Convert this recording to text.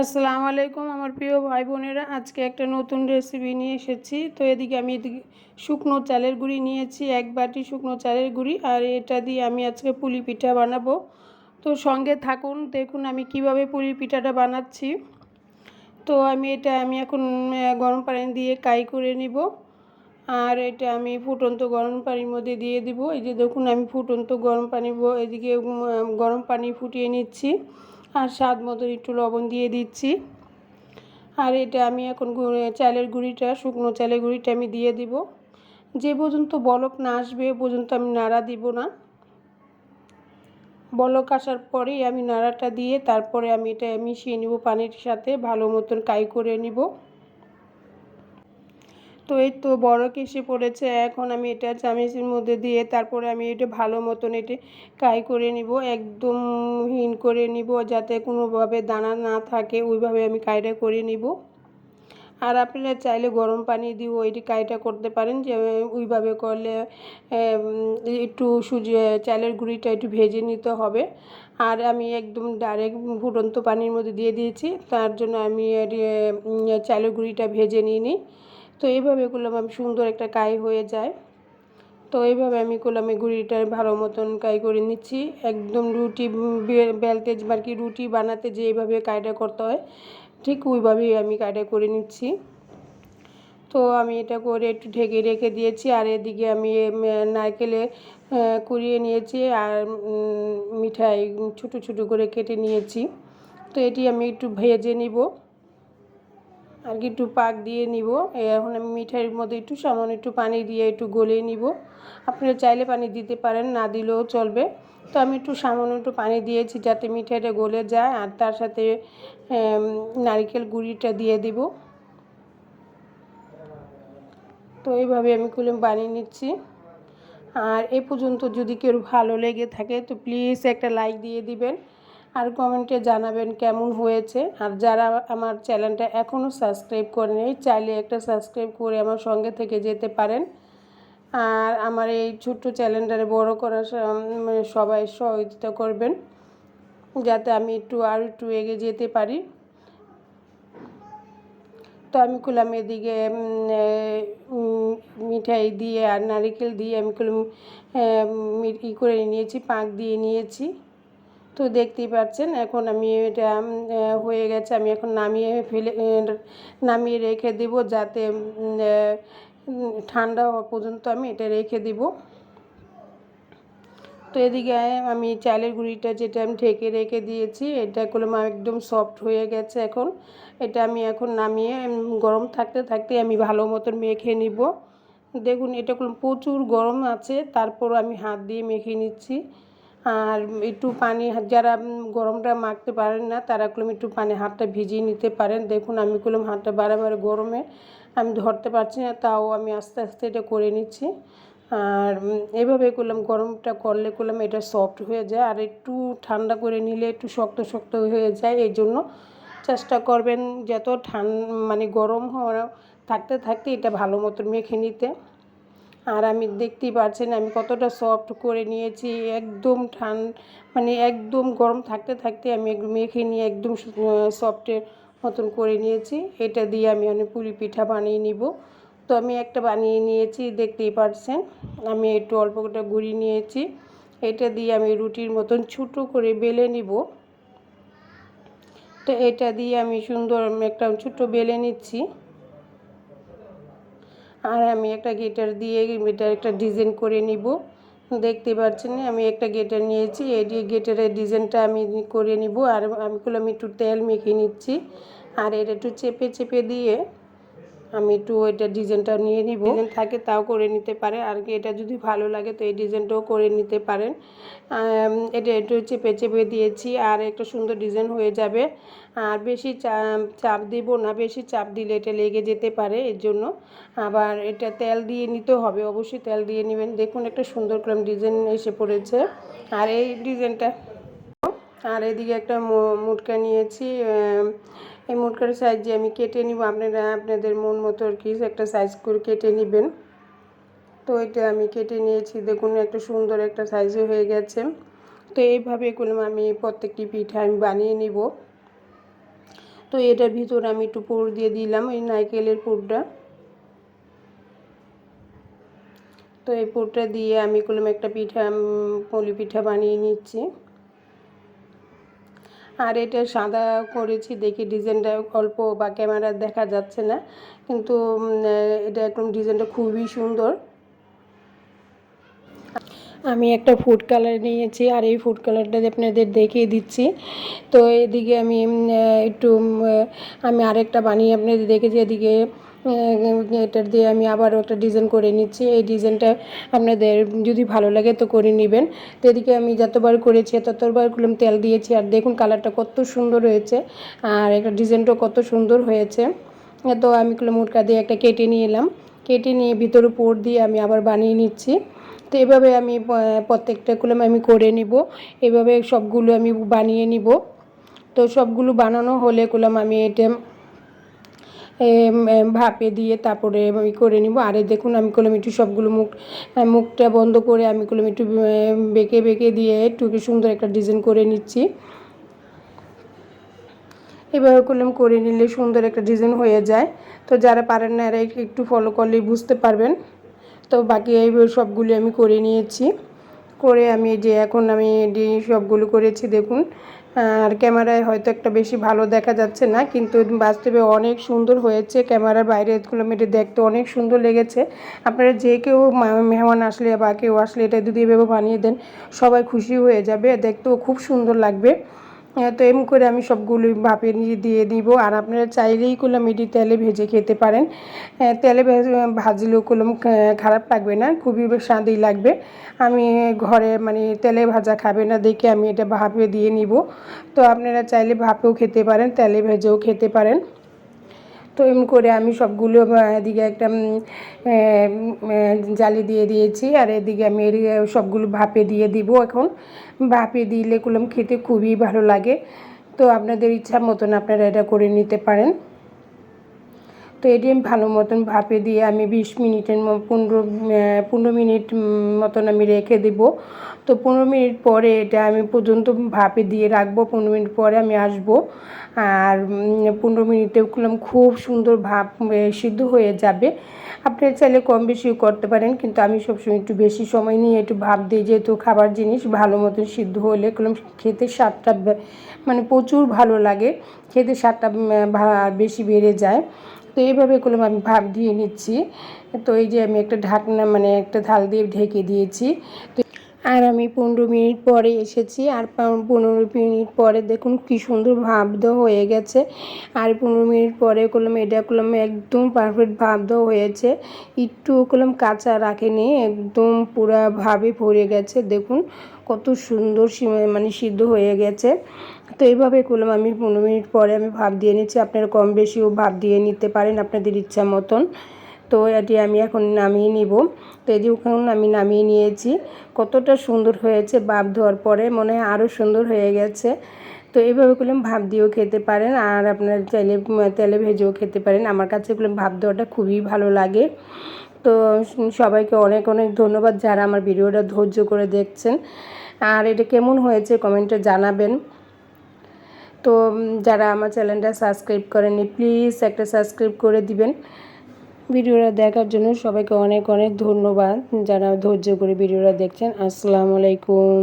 আসসালামু আলাইকুম আমার প্রিয় ভাই বোনেরা, আজকে একটা নতুন রেসিপি নিয়ে এসেছি। তো এদিকে আমি এদিকে শুকনো চালের গুঁড়ি নিয়েছি, এক বাটি শুকনো চালের গুঁড়ি, আর এটা দিয়ে আমি আজকে পুলি পিঠা বানাবো। তো সঙ্গে থাকুন, দেখুন আমি কীভাবে পুলি পিঠাটা বানাচ্ছি। তো আমি এটা আমি এখন গরম পানি দিয়ে কাই করে নিব। আর এটা আমি ফুটন্ত গরম পানির মধ্যে দিয়ে দিব। এই যে দেখুন আমি ফুটন্ত গরম পানি এদিকে গরম পানি ফুটিয়ে নিচ্ছি। আর স্বাদ মতন একটু লবণ দিয়ে দিচ্ছি। আর এটা আমি এখন চালের গুঁড়িটা, শুকনো চালের গুঁড়িটা আমি দিয়ে দিব। যে পর্যন্ত বলক না আসবে পর্যন্ত আমি নাড়া দিব না। বলক আসার পরেই আমি নাড়াটা দিয়ে তারপরে আমি এটা মিশিয়ে নিব পানির সাথে, ভালো মতন কাই করে নিব। তো এই তো বড়ক এসে পড়েছে? এখন আমি এটা চামিচের মধ্যে দিয়ে তারপরে আমি এটা ভালো মতন এটি কাই করে নিব, একদম হিন করে নিব যাতে কোনোভাবে দানা না থাকে, ওইভাবে আমি কাইটা করে নিব। আর আপনারা চাইলে গরম পানি দিয়েও এটি কাইটা করতে পারেন, যে ওইভাবে করলে একটু সুজি, চালের গুঁড়িটা একটু ভেজে নিতে হবে। আর আমি একদম ডাইরেক্ট ফুটন্ত পানির মধ্যে দিয়ে দিয়েছি, তার জন্য আমি চালের গুঁড়িটা ভেজে নিয়ে নিই। তো এইভাবে করলাম আমি সুন্দর একটা কাই হয়ে যায়। তো এইভাবে আমি করলাম, এই গুঁড়িটা ভালো মতন কাই করে নিচ্ছি। একদম রুটি বেলতে আর কি রুটি বানাতে যে এইভাবে কাইটা করতে হয়, ঠিক ওইভাবেই আমি কাইটা করে নিচ্ছি। তো আমি এটা করে একটু ঢেকে রেখে দিয়েছি, আর এদিকে আমি নারকেলে কুড়িয়ে নিয়েছি, আর মিঠাই ছোটো ছোটো করে কেটে নিয়েছি। তো এটি আমি একটু ভেজে নিব। আর কি একটু পাক দিয়ে নিব। এখন আমি মিঠাইয়ের মধ্যে একটু সামান্য একটু পানি দিয়ে একটু গলিয়ে নিব। আপনারা চাইলে পানি দিতে পারেন, না দিলেও চলবে। তো আমি একটু সামান্য একটু পানি দিয়েছি যাতে মিঠাইটা গলে যায়, আর তার সাথে নারিকেল গুঁড়িটা দিয়ে দিব। তো এইভাবে আমি কুলে বানিয়ে নিচ্ছি। আর এ পর্যন্ত যদি কেউ ভালো লেগে থাকে, তো প্লিজ একটা লাইক দিয়ে দিবেন। আর কমেন্টে জানাবেন কেমন হয়েছে। আর যারা আমার চ্যানেলটা এখনও সাবস্ক্রাইব করেনি চাইলে একটা সাবস্ক্রাইব করে আমার সঙ্গে থেকে যেতে পারেন। আর আমার এই ছোট্ট চ্যানেলটারে বড় করার মানে সবাই সহযোগিতা করবেন, যাতে আমি একটু আর একটু এগিয়ে যেতে পারি। তো আমি করলাম এদিকে মিঠাই দিয়ে আর নারিকেল দিয়ে আমি করলাম ই করে নিয়েছি, পাক দিয়ে নিয়েছি। তো দেখতেই পাচ্ছেন, এখন আমি এটা হয়ে গেছে, আমি এখন নামিয়ে ফেলে নামিয়ে রেখে দেব যাতে ঠান্ডা হওয়া পর্যন্ত আমি এটা রেখে দেব। তো এদিকে আমি চালের গুঁড়িটা যেটা আমি ঢেকে রেখে দিয়েছি, এটা করলাম একদম সফট হয়ে গেছে এখন। এটা আমি এখন নামিয়ে গরম থাকতে থাকতে আমি ভালো মতন মেখে নিব। দেখুন, এটা প্রচুর গরম আছে তারপর আমি হাত দিয়ে মেখে নিচ্ছি। আর একটু পানি, যারা গরমটা মাখতে পারেন না, তারা করলাম একটু পানি হাতটা ভিজিয়ে নিতে পারেন। দেখুন, আমি করলাম হাতটা বারবার গরমে আমি ধরতে পারছি না, তাও আমি আস্তে আস্তে এটা করে নিচ্ছি। আর এভাবে করলাম গরমটা করলে করলাম এটা সফট হয়ে যায়, আর একটু ঠান্ডা করে নিলে একটু শক্ত শক্ত হয়ে যায় এই জন্য চেষ্টা করবেন, যত ঠান মানে গরম হওয়া থাকতে থাকতে এটা ভালো মতন মেখে নিতে। আর আমি দেখতেই পাচ্ছেন আমি কতটা সফট করে নিয়েছি, একদম ঠান মানে একদম গরম থাকতে থাকতে আমি একদম মেখে নিয়ে একদম সফটের মতন করে নিয়েছি। এটা দিয়ে আমি অনেক পুরি পিঠা বানিয়ে নিব। তো আমি একটা বানিয়ে নিয়েছি, দেখতেই পাচ্ছেন আমি একটু অল্প করে গুঁড়ি নিয়েছি। এটা দিয়ে আমি রুটির মতন ছোটো করে বেলে নিব। তো এটা দিয়ে আমি সুন্দর একটা ছোট্ট বেলে নিচ্ছি। আর আমি একটা গেটার দিয়ে এটা একটা ডিজাইন করে নিব। দেখতে পাচ্ছেন, আমি একটা গেটার নিয়েছি, এই দিয়ে গেটারের ডিজাইনটা আমি করে নিব। আর আমি আমি একটু তেল মেখে নিচ্ছি। আর এটা একটু চেপে চেপে দিয়ে আমি একটু ওইটা ডিজাইনটা নিয়ে নিব। ডিজাইন থাকে তাও করে নিতে পারে। আর কি এটা যদি ভালো লাগে তো এই ডিজাইনটাও করে নিতে পারেন। এটা একটু চেপে চেপে দিয়েছি আর একটা সুন্দর ডিজাইন হয়ে যাবে। আর বেশি চাপ দিব না, বেশি চাপ দিলে এটা লেগে যেতে পারে এর জন্য। আবার এটা তেল দিয়ে নিতে হবে, অবশ্যই তেল দিয়ে নেবেন। দেখুন একটা সুন্দর করে ডিজাইন এসে পড়েছে। আর এই ডিজাইনটা আর এদিকে একটা মুটকা নিয়েছি এই মুটকার সাইজ যে আমি কেটে নিব, আপনারা আপনাদের মন মতো আর কি একটা সাইজ করে কেটে নেবেন। তো এটা আমি কেটে নিয়েছি, দেখুন একটা সুন্দর একটা সাইজে হয়ে গেছে। তো এইভাবে করলাম আমি প্রত্যেকটি পিঠা আমি বানিয়ে নিব। তো এটার ভিতরে আমি একটু পুর দিয়ে দিলাম, এই নারকেলের পুরটা। তো এই পুরটা দিয়ে আমি করলাম একটা পিঠা পলি পিঠা বানিয়ে নিচ্ছি। আর এটা সাদা করেছি, দেখি ডিজাইনটা অল্প বা ক্যামেরা দেখা যাচ্ছে না, কিন্তু এটা একদম ডিজাইনটা খুবই সুন্দর। আমি একটা ফুড কালার নিয়েছি আর এই ফুড কালারটা আপনাদের দেখিয়ে দিচ্ছি। তো এদিকে আমি একটু আমি আরেকটা বানিয়ে আপনাদের দেখেছি, এদিকে এটার দিয়ে আমি আবারও একটা ডিজাইন করে নিচ্ছি। এই ডিজাইনটা আপনাদের যদি ভালো লাগে তো করে নেবেন। তো এদিকে আমি যতবার করেছি, ততবার করলাম তেল দিয়েছি। আর দেখুন কালারটা কত সুন্দর হয়েছে। আর একটা ডিজাইনটাও কত সুন্দর হয়েছে। তো আমি করলাম মুটকা দিয়ে একটা কেটে নিয়ে এলাম। কেটে নিয়ে ভিতরে পোর দিয়ে আমি আবার বানিয়ে নিচ্ছি। তো এভাবে আমি প্রত্যেকটা কলম আমি করে নিব। এভাবে সবগুলো আমি বানিয়ে নিব। তো সবগুলো বানানো হলে কলম আমি এটা ভাপে দিয়ে তারপরে আমি করে নিব। আরে দেখুন, আমি কলম একটু সবগুলো মুখ মুখটা বন্ধ করে আমি কলম একটু বেঁকে বেঁকে দিয়ে একটু সুন্দর একটা ডিজাইন করে নিচ্ছি। এভাবে করলাম, করে নিলে সুন্দর একটা ডিজাইন হয়ে যায়। তো যারা পারেন না, এরা একটু ফলো করলেই বুঝতে পারবেন। তো বাকি এই সবগুলি আমি করে নিয়েছি। করে আমি যে এখন আমি সবগুলো করেছি, দেখুন। আর ক্যামেরায় হয়তো একটা বেশি ভালো দেখা যাচ্ছে না, কিন্তু বাস্তবে অনেক সুন্দর হয়েছে। ক্যামেরার বাইরে কিলোমিটার দেখতে অনেক সুন্দর লেগেছে। আপনারা যে কেউ মেহমান আসলে বা কেউ আসলে এটা যদি এভাবে বানিয়ে দেন, সবাই খুশি হয়ে যাবে। দেখতেও খুব সুন্দর লাগবে। তো এম করে আমি সবগুলো ভাপে নিয়ে দিয়ে দিব। আর আপনারা চাইলেই করলাম এটি তেলে ভেজে খেতে পারেন। তেলে ভাজলেও কলম খারাপ লাগবে না, খুবই স্বাদই লাগবে। আমি ঘরে মানে তেলে ভাজা খাবে না দেখে আমি এটা ভাপে দিয়ে নিব। তো আপনারা চাইলে ভাপেও খেতে পারেন, তেলে ভেজেও খেতে পারেন। তো এমন করে আমি সবগুলো এদিকে একটা জালি দিয়ে দিয়েছি। আর এদিকে আমি এর সবগুলো ভাপে দিয়ে দিব এখন। ভাপে দিলে কুলম খেতে খুবই ভালো লাগে। তো আপনাদের ইচ্ছা মতন আপনারা এটা করে নিতে পারেন। তো এটি ভালো মতন ভাপে দিয়ে আমি বিশ মিনিটের পনেরো পনেরো মিনিট মতন আমি রেখে দেব। তো পনেরো মিনিট পরে এটা আমি পর্যন্ত ভাপে দিয়ে রাখব। পনেরো মিনিট পরে আমি আসব। আর পনেরো মিনিটে করলাম খুব সুন্দর ভাপ সিদ্ধ হয়ে যাবে। আপনি চাইলে কম বেশিও করতে পারেন, কিন্তু আমি সবসময় একটু বেশি সময় নিয়ে একটু ভাপ দিই। যেহেতু খাবার জিনিস ভালো মতন সিদ্ধ হলে করলাম খেতে স্বাদটা মানে প্রচুর ভালো লাগে। খেতে স্বাদটা বেশি বেড়ে যায়। তো এইভাবে এগুলো আমি ভাপ দিয়ে নিচ্ছি। তো এই যে আমি একটা ঢাকনা মানে একটা থাল দিয়ে ঢেকে দিয়েছি। তো আর আমি পনেরো মিনিট পরে এসেছি, আর পনেরো মিনিট পরে দেখুন কি সুন্দর ভাব দেওয়া হয়ে গেছে। আর পনেরো মিনিট পরে করলাম এটা করলাম একদম পারফেক্ট ভাব দেওয়া হয়েছে। একটু করলাম কাঁচা রাখেনি, একদম পুরা ভাবে ভরে গেছে। দেখুন কত সুন্দর মানে সিদ্ধ হয়ে গেছে। তো এইভাবে করলাম আমি পনেরো মিনিট পরে আমি ভাব দিয়ে নিচ্ছি। আপনারা কম বেশিও ভাব দিয়ে নিতে পারেন আপনাদের ইচ্ছা মতন। তো এটি আমি এখন নামিয়ে নিব। তো এটি এখন আমি নামিয়ে নিয়েছি। কতটা সুন্দর হয়েছে ভাব ধোয়ার পরে, মনে হয় আরও সুন্দর হয়ে গেছে। তো এইভাবে করলাম ভাব দিয়েও খেতে পারেন আর আপনার চাইলে তেলে ভেজেও খেতে পারেন। আমার কাছে করলাম ভাব দেওয়াটা খুবই ভালো লাগে। তো সবাইকে অনেক অনেক ধন্যবাদ যারা আমার ভিডিওটা ধৈর্য করে দেখছেন। আর এটা কেমন হয়েছে কমেন্টে জানাবেন। তো যারা আমার চ্যানেলটা সাবস্ক্রাইব করেনি প্লিজ একটা সাবস্ক্রাইব করে দিবেন। ভিডিওটা দেখার জন্য সবাইকে অনেক অনেক ধন্যবাদ যারা ধৈর্য করে ভিডিওটা দেখছেন। আসসালামু আলাইকুম।